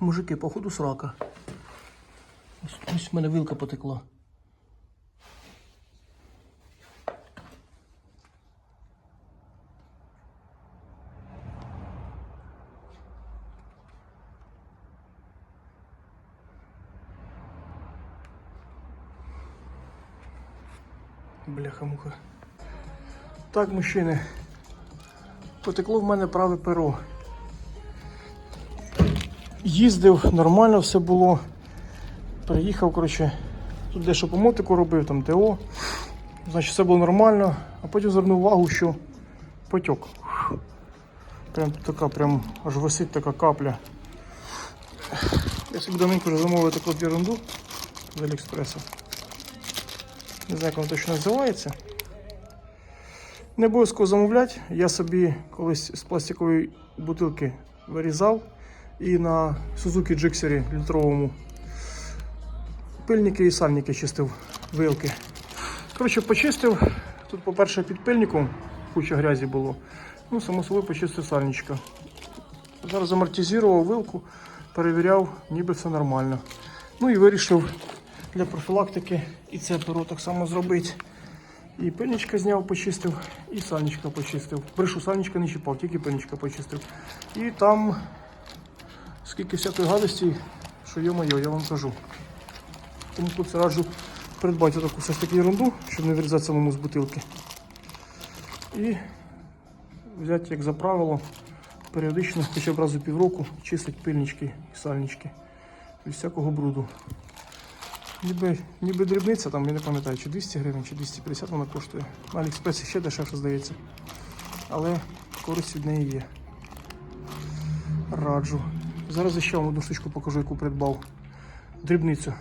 Мужики, походу срака. Ось, ось в мене вилка потекла. Бляха-муха. Так, мужчини. Потекло в мене праве перо. Їздив, нормально все було. Приїхав, коротше, тут дещо по мотику робив, там ТО. Значить, все було нормально, а потім звернув увагу, що потік. Прям така, прям аж висить така капля. Я собі давненько вже замовив таку ерунду з Аліекспресу. Не знаю, як воно точно називається. Не обов'язково замовляти. Я собі колись з пластикової бутилки вирізав і на Suzuki Gixxer літровому пильники і сальники чистив вилки. Коротше, почистив. Тут, по-перше, під пильником куча грязі було. Ну, само собою почистив сальничка. Зараз амортизував вилку, перевіряв, ніби все нормально. Ну і вирішив для профілактики і це перо так само зробити. І пильничка зняв, почистив, і сальничка почистив. Брешу сальничка не чіпав, тільки пильничка почистив. І там скільки всякої гадості, що йо-моє, я вам кажу. Тому хлопці раджу придбати таку ж таки ерунду, щоб не вирізати самому з бутилки. І взяти, як за правило, періодично, хоча б раз півроку, чистить пильнички і сальнички від всякого бруду. Ніби, ніби дрібниця, там я не пам'ятаю, чи 200 гривень, чи 250 вона коштує. На Аліекспресі ще дешевше здається. Але користь від неї є. Раджу. Зараз ще вам одну штучку покажу, яку придбав. Дрібницю.